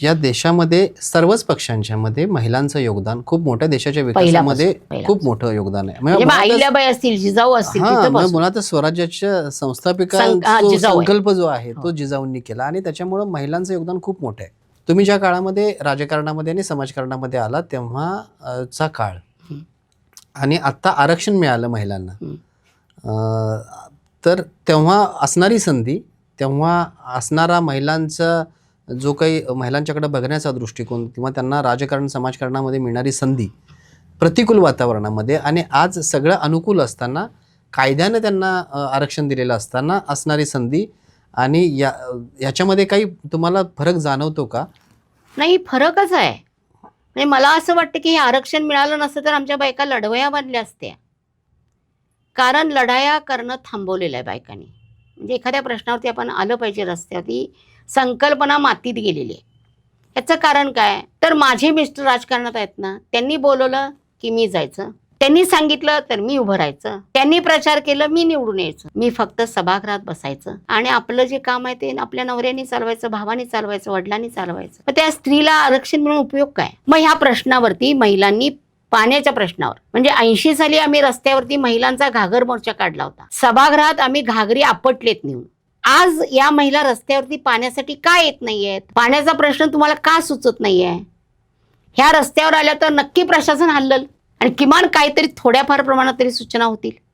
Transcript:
या देशामध्ये सर्वच पक्षांच्या मध्ये महिलांचं योगदान खूप मोठ्या देशाच्या विकासामध्ये. खूप मोठं योगदान आहे म्हणजे अहिल्याबाई असतील जिजाऊ असतील. मुळातच स्वराज्याच्या संस्थापिका. संकल्प जो आहे तो हो. जिजाऊंनी केला आणि त्याच्यामुळे महिलांचं योगदान खूप मोठं आहे तुम्ही ज्या काळामध्ये राजकारणामध्ये आणि समाजकारणामध्ये आला तेव्हा अ, चा काळ. आणि आत्ता आरक्षण मिळालं महिलांना तर तेव्हा असणारी संधी तेव्हा असणारा महिलांचा जो काही महिलांच्याकडे बघण्याचा दृष्टिकोन किंवा त्यांना राजकारण समाजकारणामध्ये मिळणारी संधी प्रतिकूल वातावरणामध्ये आणि आज सगळं अनुकूल असताना कायद्यानं त्यांना आरक्षण दिलेलं असताना असणारी संधी आणि या याच्यामध्ये काही तुम्हाला फरक जाणवतो का? नाही फरकच आहे. म्हणजे मला असं वाटतं की हे आरक्षण मिळालं नसतं तर आमच्या बायका लढवया बनल्या असत्या. कारण लढाया करणं थांबवलेलं आहे बायकांनी. म्हणजे एखाद्या प्रश्नावरती आपण आलं पाहिजे रस्त्यावरती संकल्पना मातीत गेलेली आहे. याचं कारण काय? तर माझे मिस्टर राजकारणात आहेत ना त्यांनी बोलवलं की मी जायचं. त्यांनी सांगितलं तर मी उभं राहायचं. त्यांनी प्रचार केलं मी निवडून यायचं. मी फक्त सभागृहात बसायचं. आणि आपलं जे काम आहे ते आपल्या नवऱ्याने चालवायचं भावाने चालवायचं वडिलांनी चालवायचं. मग त्या स्त्रीला आरक्षण म्हणून उपयोग काय? मग ह्या प्रश्नावरती महिलांनी पाण्याच्या प्रश्नावर. म्हणजे ऐंशी साली आम्ही रस्त्यावरती महिलांचा घागर मोर्चा काढला होता. सभागृहात आम्ही घागरी आपटलेत नेऊन. आज या महिला रस्त्यावरती पाण्यासाठी का येत नाहीयेत? पाण्याचा प्रश्न तुम्हाला का सुचत नाहीये? ह्या रस्त्यावर आल्या तर नक्की प्रशासन हल्लल. आणि किमान काहीतरी थोड्याफार प्रमाणात तरी सूचना होतील.